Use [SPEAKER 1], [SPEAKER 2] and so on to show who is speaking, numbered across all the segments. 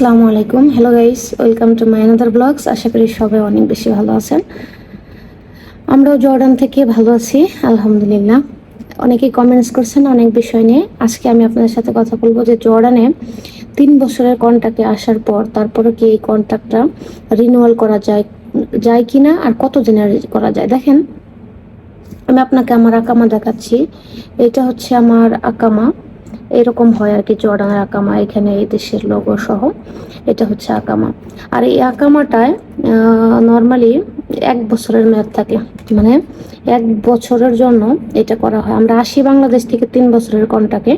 [SPEAKER 1] আসসালামু আলাইকুম। Hello guys welcome to my another blogs আশা করি সবাই অনেক বেশি ভালো আছেন। আমরাও জর্ডান থেকে ভালো আছি, আলহামদুলিল্লাহ। অনেকেই কমেন্টস করছেন অনেক বিষয় নিয়ে। আজকে আমি আপনাদের সাথে কথা বলব যে জর্ডানে তিন বছরের কন্ট্রাক্টে আসার পর তারপরে কি এই কন্ট্রাক্টটা রিনিউয়াল করা যায় যায় কিনা আর কত দিনের করা যায়? দেখেন, আমি আপনাকে আমার আকামা দেখাচ্ছি। এটা হচ্ছে আমার আকামা। এরকম হয় আর কি, জর্ডানের আকামা, এখানে এই দেশের লোগো সহ। এটা হচ্ছে আকামা। আর এই আকামাটায় নর্মালি এক বছরের মেয়াদ থাকে। মানে এক বছরের জন্য এটা করা হয়। আমরা আসি বাংলাদেশ থেকে তিন বছরের কন্ট্রাক্টে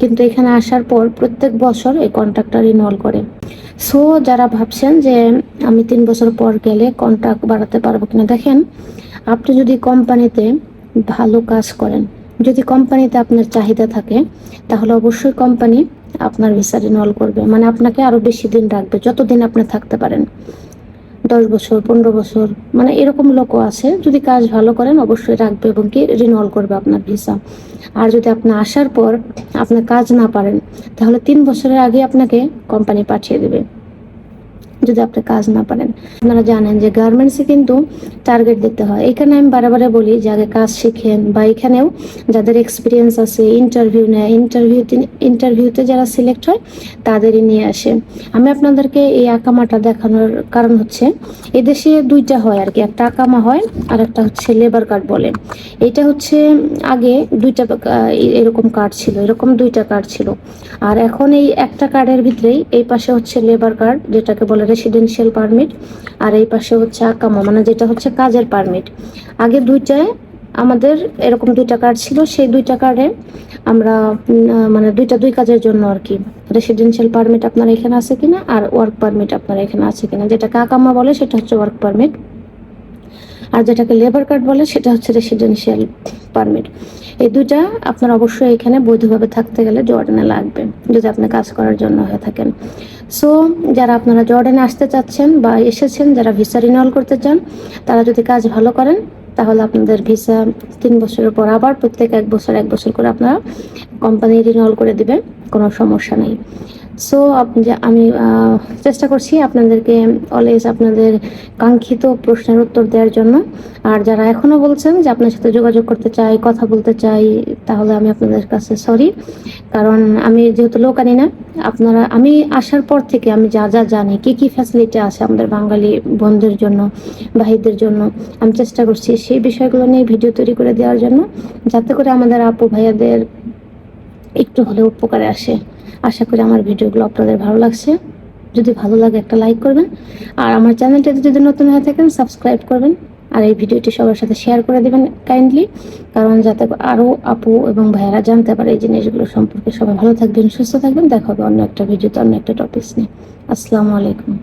[SPEAKER 1] কিন্তু এখানে আসার পর প্রত্যেক বছর এই কন্ট্রাক্টটা রিনল করে। সো যারা ভাবছেন যে আমি তিন বছর পর গেলে কন্ট্রাক্ট বাড়াতে পারব কিনা, দেখেন, আপনি যদি কোম্পানিতে ভালো কাজ করেন যদি কোম্পানিতে আপনার চাহিদা থাকে, তাহলে অবশ্যই কোম্পানি আপনার ভিসা রিনল করবে। মানে আপনাকে আরও বেশি দিন রাখবে, যতদিন আপনি থাকতে পারেন। দশ বছর, পনেরো বছর মানে এরকম লোকও আছে। যদি কাজ ভালো করেন, অবশ্যই রাখবে এবং কি রিনল করবে আপনার ভিসা আর যদি আপনি আসার পর আপনি কাজ না পারেন, তাহলে তিন বছরের আগে আপনাকে কোম্পানি পাঠিয়ে দেবে। যদি আপনি কাজ না পারেন। আপনারা জানেন যে গার্মেন্টসে কিন্তু টার্গেট দিতে হয়। এখানে আমি বারে বলি যে আগে কাজ শিখেন বা এখানেও যাদের এক্সপিরিয়েন্স আছে ইন্টারভিউ নেয় ইন্টারভিউতে ইন্টারভিউতে যারা সিলেক্ট হয়, তাদেরই নিয়ে আসে। আমি আপনাদেরকে এই আকামাটা দেখানোর কারণ হচ্ছে, এদেশে দুইটা হয় আর কি একটা আকামা হয় আর একটা হচ্ছে লেবার কার্ড বলে। এটা হচ্ছে আগে দুইটা এরকম কার্ড ছিল, এরকম দুইটা কার্ড ছিল। আর এখন এই একটা কার্ডের ভিতরেই এই পাশে হচ্ছে লেবার কার্ড যেটাকে বলে রেসিডেন্সিয়াল পারমিট আর এই পাশে হচ্ছে আকামা মানে যেটা হচ্ছে কাজের পারমিট আগে দুইটায় আমাদের এরকম দুইটা কার্ড ছিল, সেই দুইটা কার্ডে আমরা মানে দুইটা দুই কাজের জন্য আর কি রেসিডেন্সিয়াল পারমিট আপনার এখানে আছে কিনা, আর ওয়ার্ক পারমিট আপনার এখানে আছে কিনা যেটা কাকামা বলে, সেটা হচ্ছে ওয়ার্ক পারমিট আর যেটাকে লেবার কার্ড বলে, সেটা হচ্ছে রেসিডেন্সিয়াল পারমিট এই দুইটা আপনার অবশ্যই এখানে বৈধভাবে থাকতে গেলে জর্ডানে লাগবে, যদি আপনি কাজ করার জন্য হয়ে থাকেন। সো যারা আপনারা জর্ডানে আসতে চাচ্ছেন বা এসেছেন, যারা ভিসা রিনিউয়াল করতে চান, তারা যদি কাজ ভালো করেন, তাহলে আপনাদের ভিসা তিন বছরের পর আবার প্রত্যেক এক বছর এক বছর করে আপনারা কোম্পানি রিনিউয়াল করে দিবে কোনো সমস্যা নেই। সো আমি চেষ্টা করছি আপনাদেরকে অলওয়েজ আপনাদের কাঙ্ক্ষিত প্রশ্নের উত্তর দেওয়ার জন্য। আর যারা এখনও বলছেন যে আপনার সাথে যোগাযোগ করতে চাই, কথা বলতে চাই, তাহলে আমি আপনাদের কাছে সরি কারণ আমি যেহেতু লোক আনি না, আপনারা, আমি আসার পর থেকে আমি যা যা জানি, কি কি ফ্যাসিলিটি আছে আমাদের বাঙালি বন্ধুদের জন্য, ভাইদের জন্য, আমি চেষ্টা করছি সেই বিষয়গুলো নিয়ে ভিডিও তৈরি করে দেওয়ার জন্য, যাতে করে আমাদের আপু ভাইয়াদের একটু হলেও উপকারে আসে। আশা করি আমার ভিডিওগুলো আপনাদের ভালো লাগছে। যদি ভালো লাগে একটা লাইক করবেন। আর আমার চ্যানেলটাতে যদি নতুন হয়ে থাকেন, সাবস্ক্রাইব করবেন। আর এই ভিডিওটি সবার সাথে শেয়ার করে দেবেন কাইন্ডলি কারণ যাতে আরও আপু এবং ভাইয়েরা জানতে পারে এই জিনিসগুলো সম্পর্কে। সবাই ভালো থাকবেন, সুস্থ থাকবেন। দেখা হবে অন্য একটা ভিডিওতে অন্য একটা টপিক্স নিয়ে। আসসালামু আলাইকুম।